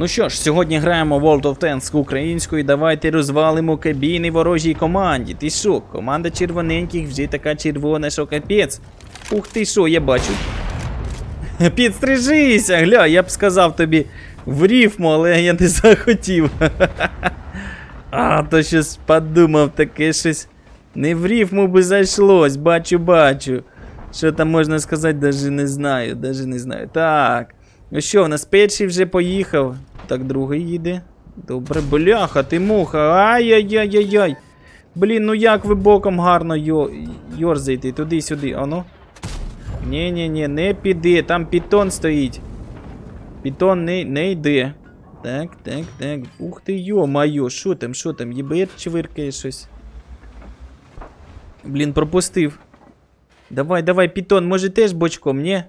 Ну що ж, сьогодні граємо World of Tanks українською. Давайте розвалимо кабіни ворожій команді. Ти що, команда червоненьких вже така червона, що капець. Ух ти що, я бачу. Підстрижися, гля, я б сказав тобі в рифму, але я не захотів. А, то щось подумав таке щось. Не в рифму би зайшлось, бачу, бачу. Що там можна сказати, даже не знаю, даже не знаю. Так. Ну що, у нас перший вже поїхав. Так, другий їде. Добре, бляха, ти муха. Ай-яй-яй-яй-яй. Блін, ну як ви боком гарно йо... йорзаєте туди-сюди, ано. Ні-ні-ні, не піди, там пітон стоїть. Пітон не, не йде. Так, так, так. Ух ти, йо-майо, що там, що там, ЄБР чвиркає щось. Блін, пропустив. Давай, давай, пітон, може теж бочком, ні?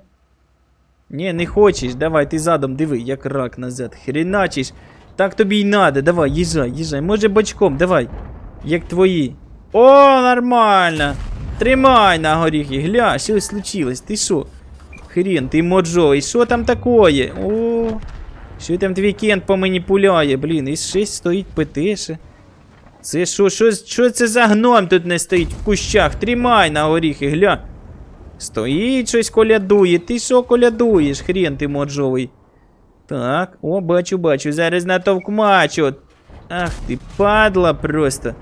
Ні, не хочеш, давай, ти задом диви, як рак назад. Хреначиш. Так тобі й надо, давай, їжджай, їжджай. Може бочком, давай. Як твої. О, нормально. Тримай на горіхи, гля, що случилось, ти що? Хрен, ти моджовий, що там такое? О, що там твій кент по мені пуляє, блін, і щось стоїть питеше. Це що, що, що це за гном тут не стоїть в кущах? Тримай на горіхи, гля. Стоїть щось колядує. Ти що колядуєш, хрен ти моджовий. Так, о, бачу, бачу. Зараз натовкмачу. Ах ти, падла просто.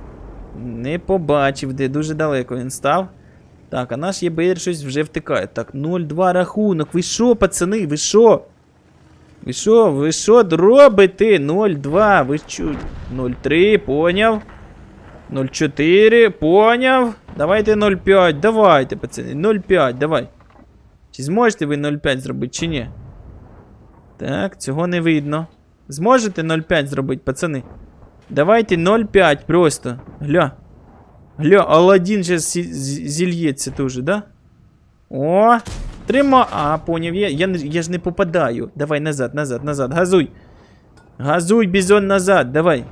Не побачив, де дуже далеко він став. Так, а наш ЄБР щось вже втикає. Так, 0-2 рахунок. Ви що, пацани, ви що? Ви що, ви що робите? 0-2, ви чу... 0-3, поняв. 0-4, поняв. Давайте 0-5, давайте, пацани. 0-5, давай. Чи зможете ви 0-5 зробити, чи ні? Так, цього не видно. Зможете 0,5 зробити, пацани? Давайте 0,5 просто. Гля. Гля, Аладдін зараз зільється теж, да? О! Трима. А, поняв, я, я, я ж не попадаю. Давай назад, назад, назад. Газуй. Газуй, бізон назад, давай.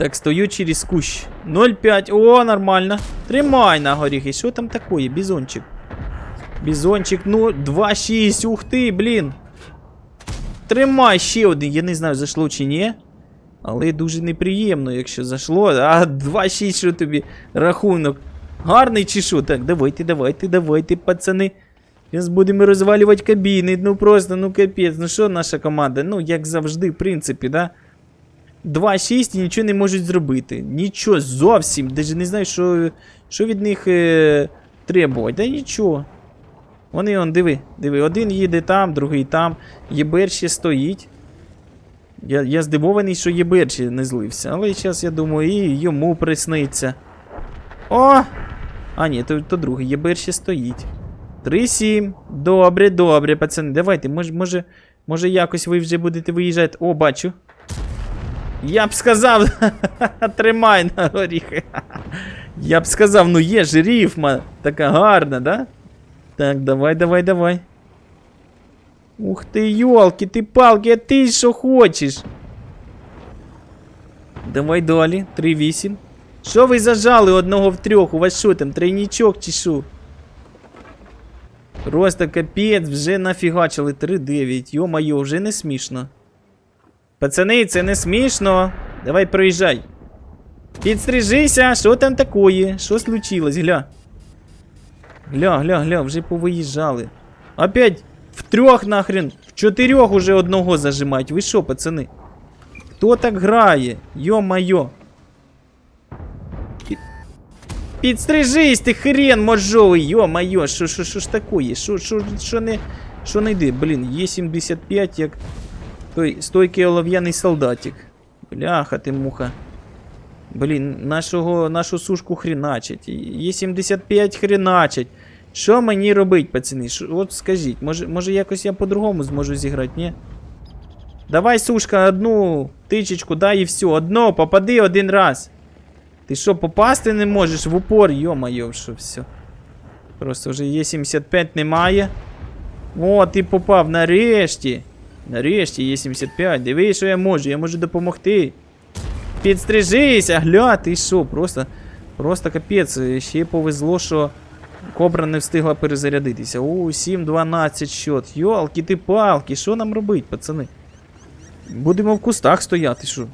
Так, стою через кущ. 0,5. О, нормально. Тримай на горіхи. Що там такое, бізончик? Бізончик, ну, 2,6. Ух ти, блін. Тримай ще один. Я не знаю, зайшло чи ні. Але дуже неприємно, якщо зайшло. А 2-6, що тобі рахунок. Гарний чи що? Так, давайте, давайте, давайте, пацани. Зараз будемо розвалювати кабіни. Ну просто, ну капець. Ну що наша команда? Ну, як завжди, в принципі, да? 2-6 і нічого не можуть зробити. Нічого зовсім. Даже не знаю, що, що від них е, требувати. Да нічого. Вони он, диви, диви, один їде там, другий там. ЄБР ще стоїть. Я, я здивований, що ЄБР ще не злився. Але зараз я думаю, і йому присниться. О! А, ні, то, то другий ЄБР ще стоїть. 3-7. Добре, добре, пацани. Давайте, може, може, може якось ви вже будете виїжджати. О, бачу. Я б сказав, тримай на горіхи. Я б сказав, ну є ж рифма така гарна, да? Так, давай, давай, давай. Ух ти, йолки, ти палки, а ти що хочеш? Давай далі, 3-8. Що ви зажали одного в трьох? У вас що там, тройнічок чи що? Просто капець, вже нафігачили 3-9. Йо-майо, вже не смішно. Пацани, це не смішно. Давай проїжджай. Підстрижися, що там такое? Що случилось, гля? Гля, гля, гля, вже повиїжджали. Опять в трьох нахрен, в чотирьох уже одного зажимають. Ви що, пацани? Хто так грає? Йо-майо. Під... Підстрижись, ти хрен можовий, йо-майо, що, ж такое? Що не, що не йде? Блін, є 75 як той стойкий олов'яний солдатик. Бляха ти муха. Блін, нашого, нашу сушку хреначить. Є 75 хреначить. Що мені робить, пацани? Шо, от скажіть, може, може якось я по-другому зможу зіграти, ні? Давай, сушка, одну тичечку, дай і все. Одно, попади один раз. Ти що, попасти не можеш в упор? Йо-моє, що все. Просто вже є 75 немає. О, ти попав нарешті. Нарешті є 75. Диви, що я можу, я можу допомогти. Підстрижися, гля, ти що, просто, просто капець. Ще повезло, що кобра не встигла перезарядитися. О, 7-12 счет. Йолки ти палки, що нам робить, пацани? Будемо в кустах стояти, що?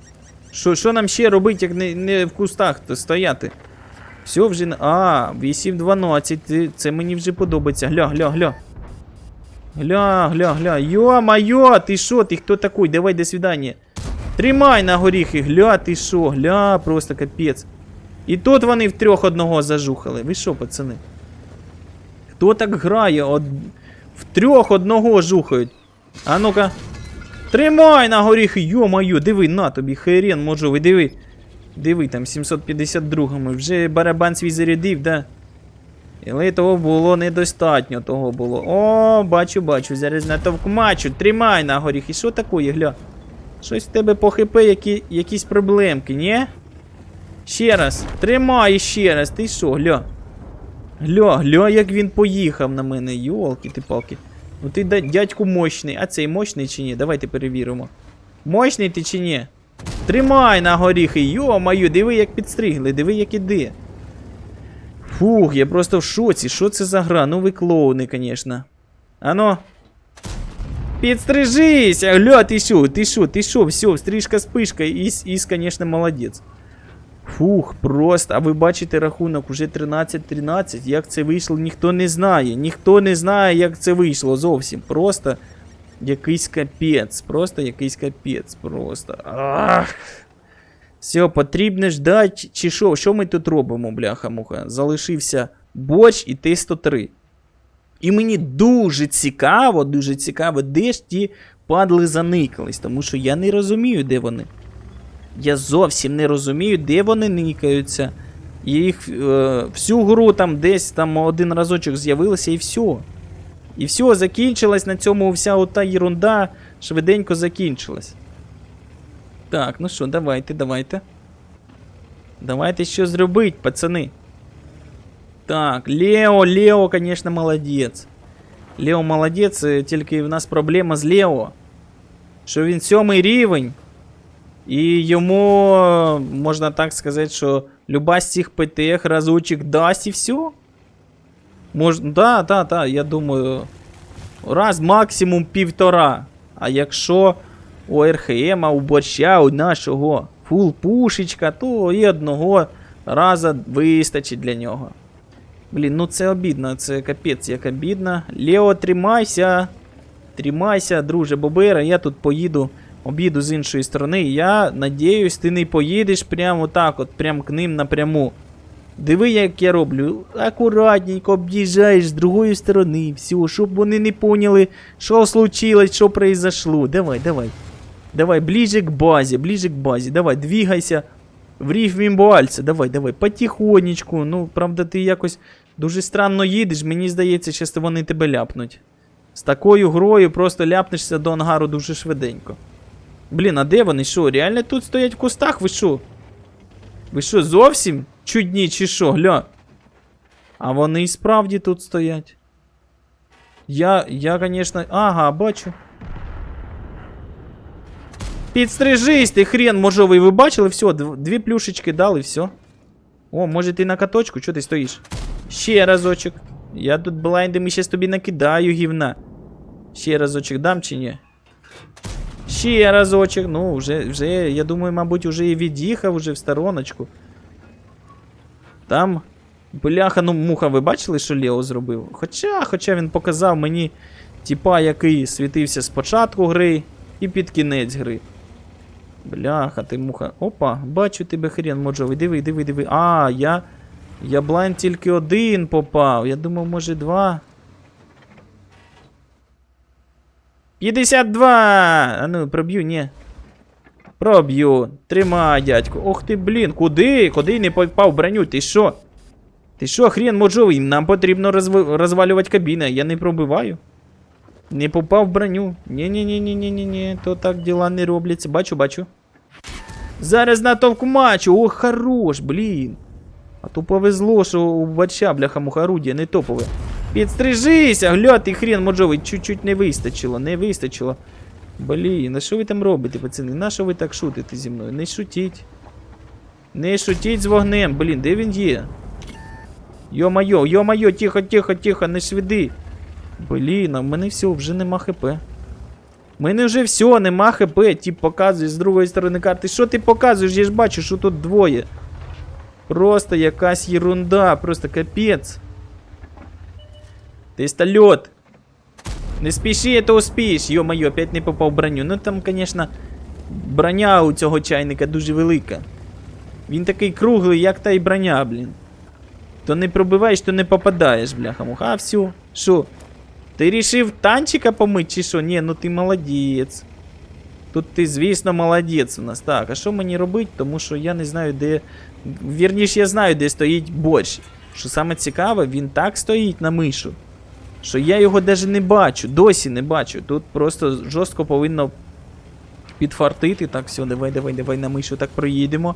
Що, що нам ще робити, як не, не в кустах то стояти? Все вже. А, 8.12. ти- Це мені вже подобається. Гля, гля, гля. Гля, гля, гля. Йо-майо, ти що? Ти хто такий? Давай, до свидання. Тримай на горіхи, гля, ти що? Гля, просто капець. І тут вони втрьох одного зажухали. Ви що, пацани? Хто так грає? Од... Втрьох одного жухають. А ну-ка. Тримай на горіхи, йо-моє, диви, на тобі, херен можовий, диви. Диви, там 752-ми. Вже барабан свій зарядив, да? Але того було недостатньо, того було. О, бачу, бачу, зараз натовкмачу. Тримай на горіхи. Що таке, гля? Щось в тебе по які, якісь проблемки, ні? Ще раз. Тримай ще раз. Ти що, гля? Гля, гля, як він поїхав на мене. Йолки ти палки. Ну ти дядьку мощний. А цей мощний чи ні? Давайте перевіримо. Мощний ти чи ні? Тримай на горіхи, йо-маю, диви, як підстригли, диви, як іде. Фух, я просто в шоці. Що це за гра? Ну ви клоуни, звісно. Ано. Підстрижися! Гля, ти що, ти що, ти що, все, стрижка спишка, іс, іс, звісно, молодець. Фух, просто, а ви бачите рахунок уже 13-13. Як це вийшло, ніхто не знає. Ніхто не знає, як це вийшло зовсім. Просто якийсь капець. Просто якийсь капець. Просто. Ах. Все, потрібно ждать. Чи що? Що ми тут робимо, бляха-муха? Залишився боч і Т-103. І мені дуже цікаво, дуже цікаво, де ж ті падли заникались, тому що я не розумію, де вони. Я зовсім не розумію, де вони никаються. Їх е, всю гру там десь там один разочок з'явилося і все. І все, закінчилась на цьому вся ота ерунда швиденько закінчилась. Так, ну що, давайте, давайте. Давайте що зробить, пацани. Так, Лео, Лео, конечно, молодець. Лео молодець, е, тільки в нас проблема з Лео. Що він сьомий рівень. І йому, е, можна так сказати, що люба з цих ПТХ разочек дасть і все. Мож... Да, да, да, я думаю. Раз максимум півтора. А якщо у РХМ, у борща, у нашого фул пушечка, то і одного раза вистачить для нього. Блін, ну це обідно, це капець як обідно. Лео, тримайся. Тримайся, друже Бобера, я тут поїду, обіду з іншої сторони. Я надіюсь, ти не поїдеш прямо так, от прям к ним напряму. Диви, як я роблю. Акуратненько об'їжджаєш з другої сторони, все, щоб вони не поняли, що случилось, що произошло. Давай, давай. Давай, ближе к базі, ближе к базі. Давай, двигайся. В рифмі бальця. Давай, давай, потихонечку. Ну, правда, ти якось дуже странно їдеш, мені здається, що вони тебе ляпнуть. З такою грою просто ляпнешся до ангару дуже швиденько. Блін, а де вони? Що, реально тут стоять в кустах? Ви що? Ви що, зовсім чудні чи що? Гля. А вони і справді тут стоять. Я, я, конечно. Ага, бачу. Підстрижись, ти хрен можовий, ви бачили? Все, дві плюшечки дали, все. О, може ти на каточку? Чого ти стоїш? Ще разочок. Я тут блайндами щас тобі накидаю гівна. Ще разочок дам чи ні? Ще разочок. Ну, вже, вже, я думаю, мабуть, вже і від'їхав уже в стороночку. Там. Бляха, ну муха, ви бачили, що Лео зробив? Хоча, хоча він показав мені типа, який світився з початку гри і під кінець гри. Бляха, ти муха. Опа, бачу тебе хрен моджовий. Диви, диви, диви. А, я. Я блайнд тільки один попав. Я думав, може два. 52! А ну, проб'ю, ні. Проб'ю. Тримай, дядьку. Ох ти, блін, куди? Куди не попав броню? Ти що? Ти що, хрен моджовий? Нам потрібно розв... розвалювати кабіни. Я не пробиваю. Не попав в броню. Ні-ні-ні-ні-ні-ні. То так діла не робляться. Бачу, бачу. Зараз натовку матчу. Ох, хорош, блін. А то повезло, що у бача, бляха мухарудія не топове. Підстрижися, гля, ти хрен моджовий, чуть-чуть не вистачило, не вистачило. Блін, а що ви там робите, пацани? На що ви так шутите зі мною? Не шутіть. Не шутіть з вогнем, блін, де він є? Йо-майо, йо-майо, тихо, тихо, тихо, не швиди. Блін, а в мене все, вже нема хп. У мене вже все, нема хп, тип показує з другої сторони карти. Що ти показуєш? Я ж бачу, що тут двоє. Просто якась ерунда, просто капець. Тестольот. Не спіши, то успієш. Йо-моє, опять не попав в броню. Ну там, звісно, броня у цього чайника дуже велика. Він такий круглий, як та й броня, блін. То не пробиваєш, то не попадаєш, бляха муха. А все. Що? Ти рішив танчика помить чи що? Ні, ну ти молодець. Тут ти, звісно, молодець у нас. Так, а що мені робити? Тому що я не знаю, де. Вірніше, я знаю, де стоїть борщ. Що саме цікаве, він так стоїть на мишу. Що я його навіть не бачу, досі не бачу. Тут просто жорстко повинно підфартити. Так, все, давай, давай, давай на мишу так проїдемо.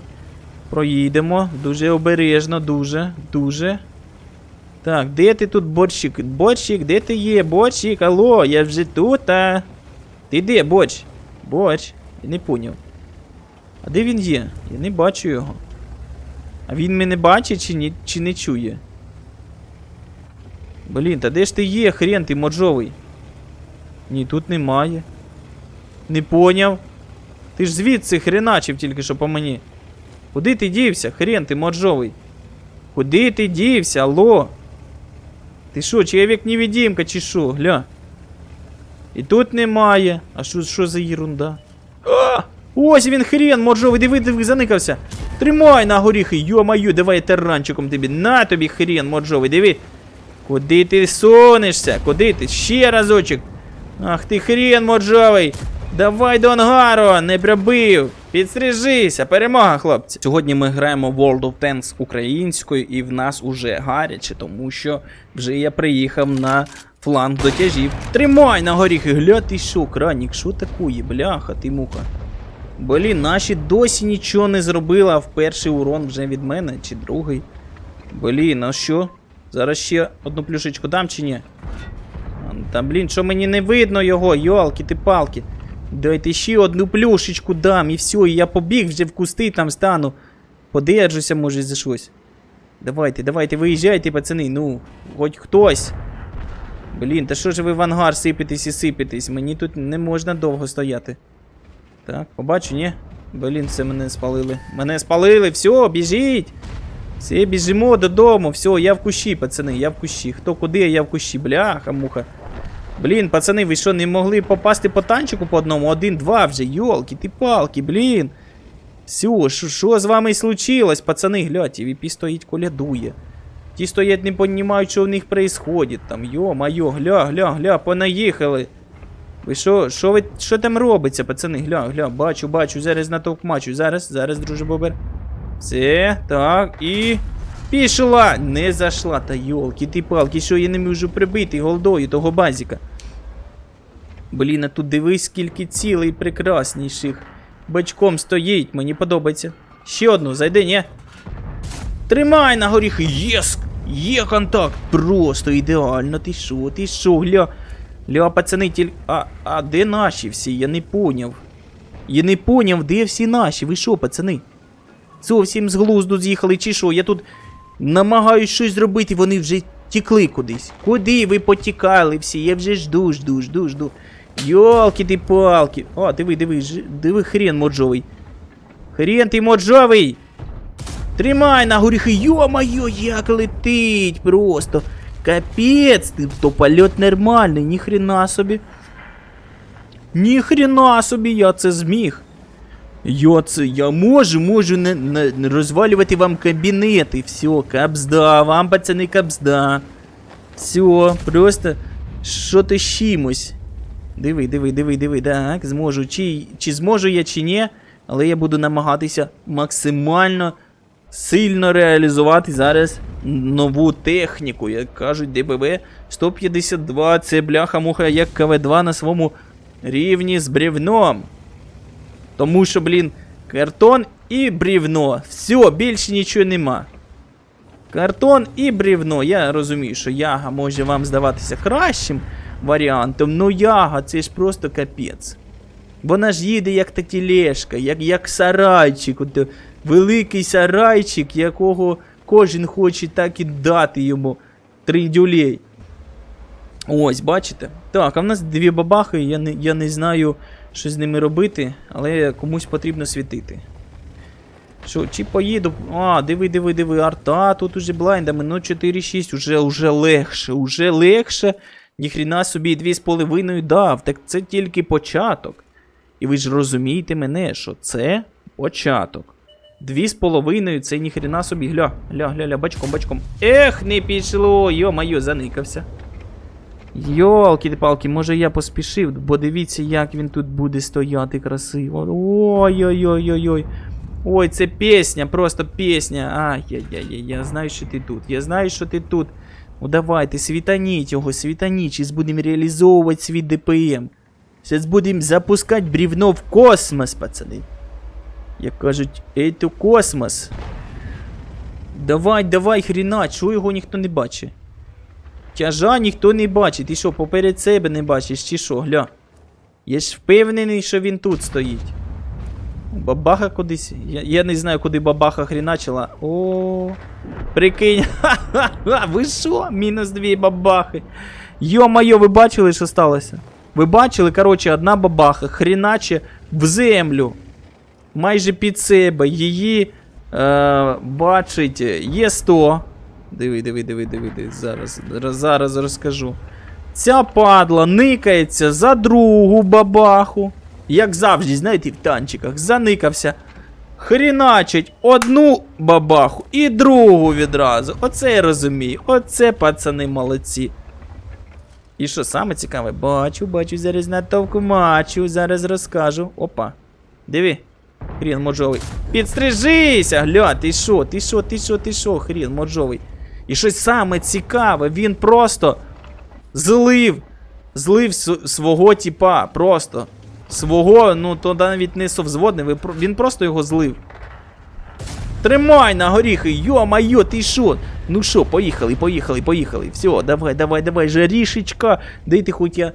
Проїдемо. Дуже обережно, дуже, дуже. Так, де ти тут борщик? Борщик, де ти є? Борщик, алло, я вже тут, а. Ти де, борщ? Борщ, я не поняв. А де він є? Я не бачу його. А він мене бачить чи, ні, чи не чує? Блін, та де ж ти є, хрен ти моджовий? Ні, тут немає. Не поняв. Ти ж звідси хреначив тільки що по мені. Куди ти дівся, хрен ти моджовий? Куди ти дівся, алло? Ти що, чоловік невидимка чи що, гля? І тут немає. А що, що за ерунда? А! Ось він хрен, моджовий, диви, диви, заникався. Тримай на горіхи, йо-маю, давай я таранчиком тобі. На тобі хрен, моджовий, диви. Куди ти сонешся? Куди ти? Ще разочок. Ах ти хрен моджовий. Давай до ангару, не пробив. Підстрижися, перемога, хлопці. Сьогодні ми граємо World of Tanks українською, і в нас уже гаряче, тому що вже я приїхав на фланг дотяжів. Тримай на горіхи, гля ти що, кранік, що такує, бляха, ти муха. Блін, наші досі нічого не зробили, а в перший урон вже від мене, чи другий. Блін, а що? Зараз ще одну плюшечку дам чи ні? Та блін, що мені не видно його, йолки ти палки. Дайте ще одну плюшечку дам і все, і я побіг вже в кусти там стану. Подержуся, може, за щось. Давайте, давайте, виїжджайте, пацани, ну, хоч хтось. Блін, та що ж ви в ангар сипетесь і сипетесь? Мені тут не можна довго стояти. Так, побачу, ні? Блін, все мене спалили. Мене спалили, все, біжіть! Все, біжимо додому, все, я в кущі, пацани, я в кущі. Хто куди, я в кущі, бляха, муха. Блін, пацани, ви що, не могли попасти по танчику по одному? Один-два вже, йолки, ти палки, блін. Все, що- з вами случилось, пацани, гляньте, VP стоїть, колядує. Ті стоять, не розуміють, що в них происходит там. Йо-майо, гля, гля, гля, понаїхали. Ви що, що ви, що там робиться, пацани? Гля, гля, бачу, бачу, зараз натовкмачу, зараз, зараз, друже Бобер. Все, так, і. Пішла! Не зайшла, та йолки, ти палки, що я не можу прибити голдою того базіка. Блін, а тут дивись, скільки цілей прекрасніших. Бачком стоїть, мені подобається. Ще одну, зайди, ні? Тримай на горіхи, єс! Є контакт! Просто ідеально, ти що, ти що, гля. Ля, пацани, тіль... А, а де наші всі? Я не поняв. Я не поняв, де всі наші? Ви що, пацани? Зовсім з глузду з'їхали, чи що? Я тут намагаюсь щось зробити, вони вже тікли кудись. Куди ви потікали всі? Я вже жду, жду, жду, жду. Йолки ти палки. О, диви, диви, диви хрен моджовий. Хрен ти моджовий! Тримай на горіхи, йо-моє, як летить просто. Капець, ти, то польот нормальний, ніхрена собі. Ніхрена собі, я це зміг. Я це, я можу, можу не, не, не розвалювати вам кабінети. Все, капзда, вам, пацани, капзда. Все, просто що то з чимось. Диви, диви, диви, диви, так, зможу. Чи, чи зможу я, чи ні, але я буду намагатися максимально сильно реалізувати зараз нову техніку. Як кажуть, ДБВ 152 це бляха-муха як КВ-2 на своєму рівні з бревном. Тому що, блін, картон і брівно. Все, більше нічого нема. Картон і брівно. Я розумію, що яга може вам здаватися кращим варіантом, ну яга це ж просто капець. Вона ж їде як та тілешка, як, як сарайчик. От, е, великий сарайчик, якого кожен хоче так і дати йому три дюлей. Ось, бачите? Так, а в нас дві бабахи, я не, я не знаю, що з ними робити, але комусь потрібно світити. Що, чи поїду. А, диви, диви, диви, арта, тут уже блайндами, ну 4-6, уже, уже легше, уже легше. Ніхрена собі 2,5 дав. Так це тільки початок. І ви ж розумієте мене, що це початок. Дві з половиною це ніхрена собі. Гля, гля, гля, гля, бачком, бачком. Ех, не пішло, йо-моє, заникався. Йолки-палки, може я поспішив, бо дивіться, як він тут буде стояти красиво. Ой-ой-ой-ой-ой. Ой, це пісня, просто пісня. Ай-яй-яй, я знаю, що ти тут. Я знаю, що ти тут. Ну давайте, світаніть його, світаніть, зараз будемо реалізовувати свій ДПМ. Зараз будемо запускати брівно в космос, пацани. Як кажуть, ей то космос. Давай, давай, хрінач, що його ніхто не бачить. Тяжа ніхто не бачить. Ти що, поперед себе не бачиш, чи що, гля? Я ж впевнений, що він тут стоїть. Бабаха кудись. Я, я не знаю, куди бабаха хріначила. О, прикинь. Ха-ха-ха, ви що? Мінус дві бабахи. Йо-майо, ви бачили, що сталося? Ви бачили, коротше, одна бабаха хріначе в землю. Майже під себе. Її е, бачить є 100. Диви, диви, диви, диви, диви. Зараз, зараз, розкажу. Ця падла никається за другу бабаху. Як завжди, знаєте, в танчиках, заникався. Хріначить одну бабаху і другу відразу. Оце я розумію. Оце пацани молодці. І що саме цікаве? Бачу, бачу, зараз натовку мачу, зараз розкажу. Опа. Диви. Хрін можовий. Підстрижися! Гля, ти що, ти що, ти що, ти що, хрін можовий. І щось саме цікаве, він просто злив. Злив свого тіпа. Просто. Свого, ну то навіть не совзводний, він просто його злив. Тримай на горіхи, йо-майо, ти що? Ну що, поїхали, поїхали, поїхали. Все, давай, давай, давай, жарішечка. Дайте хоч я.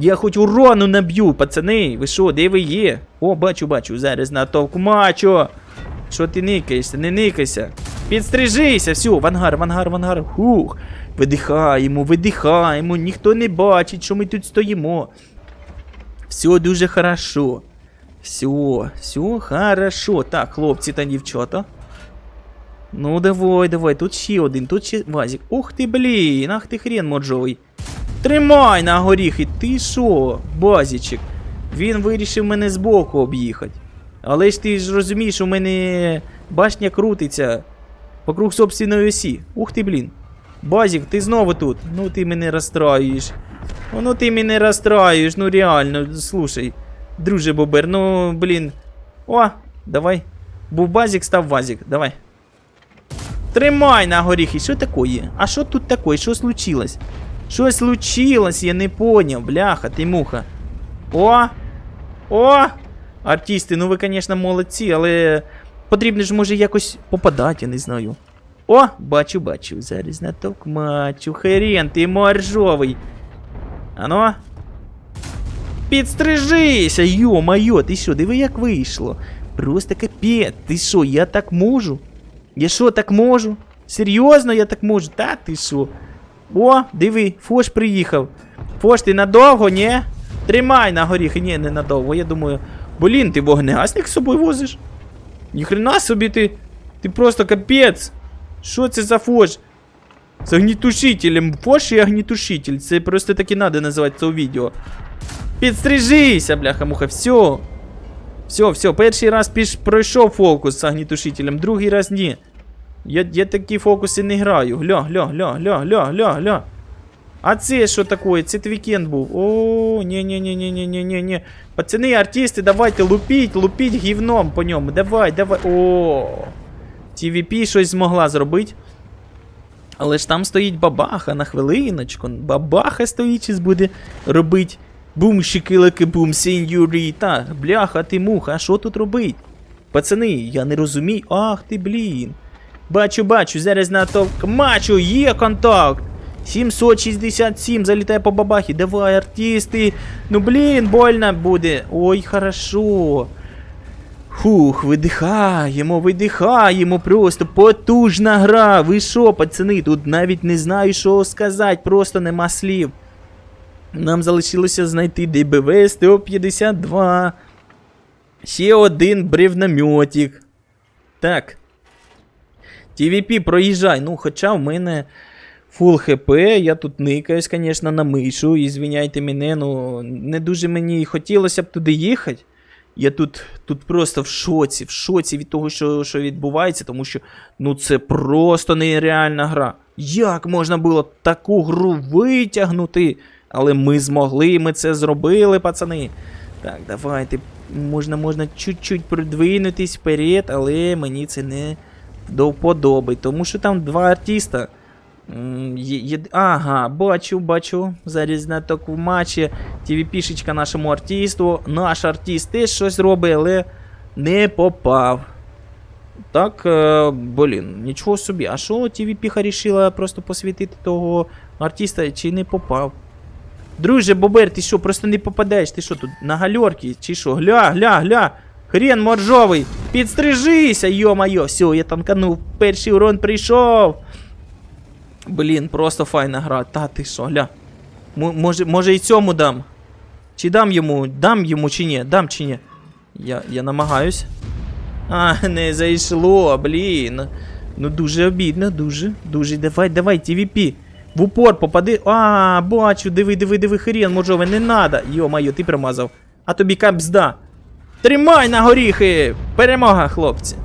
Я хоч урону наб'ю, пацани. Ви що, де ви є? О, бачу, бачу, зараз натовку мачо. Що ти никаєшся, не никайся. Підстрижися, все, в ангар, в ангар. Хух. Видихаємо, видихаємо, ніхто не бачить, що ми тут стоїмо. Все дуже хорошо. Все, все хорошо. Так, хлопці та дівчата. Ну, давай, давай, тут ще один, тут ще вазик. Ух ти, блін, ах ти хрен моджовий. Тримай на горіхи, ти що, базічик? Він вирішив мене збоку об'їхати. Але ж ти ж розумієш, у мене башня крутиться вокруг собственної осі. Ух ти, блін. Базік, ти знову тут. Ну ти мене розстраюєш. Ну ти мене розстраюєш, ну реально, слушай. Друже Бобер, ну блін. О, давай. Був базік, став вазік, давай. Тримай на горіхи, що такое? А що тут такое? Що случилось? Що случилось, я не поняв, бляха, ти муха. О! О! Артисти, ну ви, звісно, молодці, але потрібно ж може якось попадати, я не знаю. О, бачу, бачу. Зараз натовкмачу. Хрен, ти моржовий. Ано. Підстрижися, йо-майо, ти що, диви, як вийшло. Просто капець, ти що, я так можу? Я що, так можу? Серйозно, я так можу? Та ти що? О, диви, Фош приїхав. Фош, ти надовго, ні? Тримай на горіхи, ні, не надовго. Я думаю, блін, ти вогнегасник з собою возиш? Ніхрена собі ти. Ти просто капець. Що це за фош? З огнітушителем. Фош і огнітушитель. Це просто так і надо називати це відео. Підстрижися, бляха-муха, все. Все, все, перший раз піш пройшов фокус з огнітушителем, другий раз ні. Я, я такі фокуси не граю. Гля, гля, гля, гля, гля, гля, гля. А це що таке? Це твікенд був. О, ні ні ні ні ні ні ні ні Пацани, артисти, давайте лупіть, лупіть гівном по ньому. Давай, давай. О. TVP щось змогла зробити. Але ж там стоїть бабаха на хвилиночку. Бабаха стоїть і буде робити. Бум, шикилики, бум, сеньоріта. Бляха, ти муха, а що тут робить? Пацани, я не розумію. Ах ти, блін. Бачу, бачу, зараз на то. Мачу, є контакт. 767 залітає по бабахі. Давай, артисти. Ну блін, больно буде. Ой, хорошо. Фух, видихаємо, видихаємо, просто потужна гра. Ви що, пацани, тут навіть не знаю, що сказати, просто нема слів. Нам залишилося знайти ДБВ 152. Ще один бревнометик. Так. TVP, проїжджай. Ну, хоча в мене фул хп, я тут никаюсь, звісно, на мишу. І звіняйте мене, ну не дуже мені хотілося б туди їхати. Я тут, тут просто в шоці, в шоці від того, що, що відбувається, тому що ну це просто нереальна гра. Як можна було таку гру витягнути? Але ми змогли, ми це зробили, пацани. Так, давайте. Можна, можна чуть-чуть придвинутись вперед, але мені це не до тому що там два артиста. Є- є- Ага, бачу, бачу. Зараз знаток в матчі. ТВПшечка нашому артисту. Наш артист теж щось робить, але не попав. Так, е, блін, нічого собі. А що ТВПха рішила просто посвітити того артиста чи не попав? Друже, Бобер, ти що, просто не попадаєш? Ти що тут на гальорці? Чи що? Гля, гля, гля. Хрен моржовий. Підстрижися, йо-майо. Все, я танканув. Перший урон прийшов. Блін, просто файна гра. Та ти що. М- може, може і цьому дам. Чи дам йому, дам йому чи ні? Дам чи ні? Я, я намагаюсь. А, не зайшло, блін. Ну дуже обідно, дуже, дуже. Давай, давай, TVP. В упор попади. А, бачу, диви, диви, диви, хрен, можове, не надо. Йо-майо, ти промазав. А тобі капзда. Тримай на горіхи! Перемога, хлопці.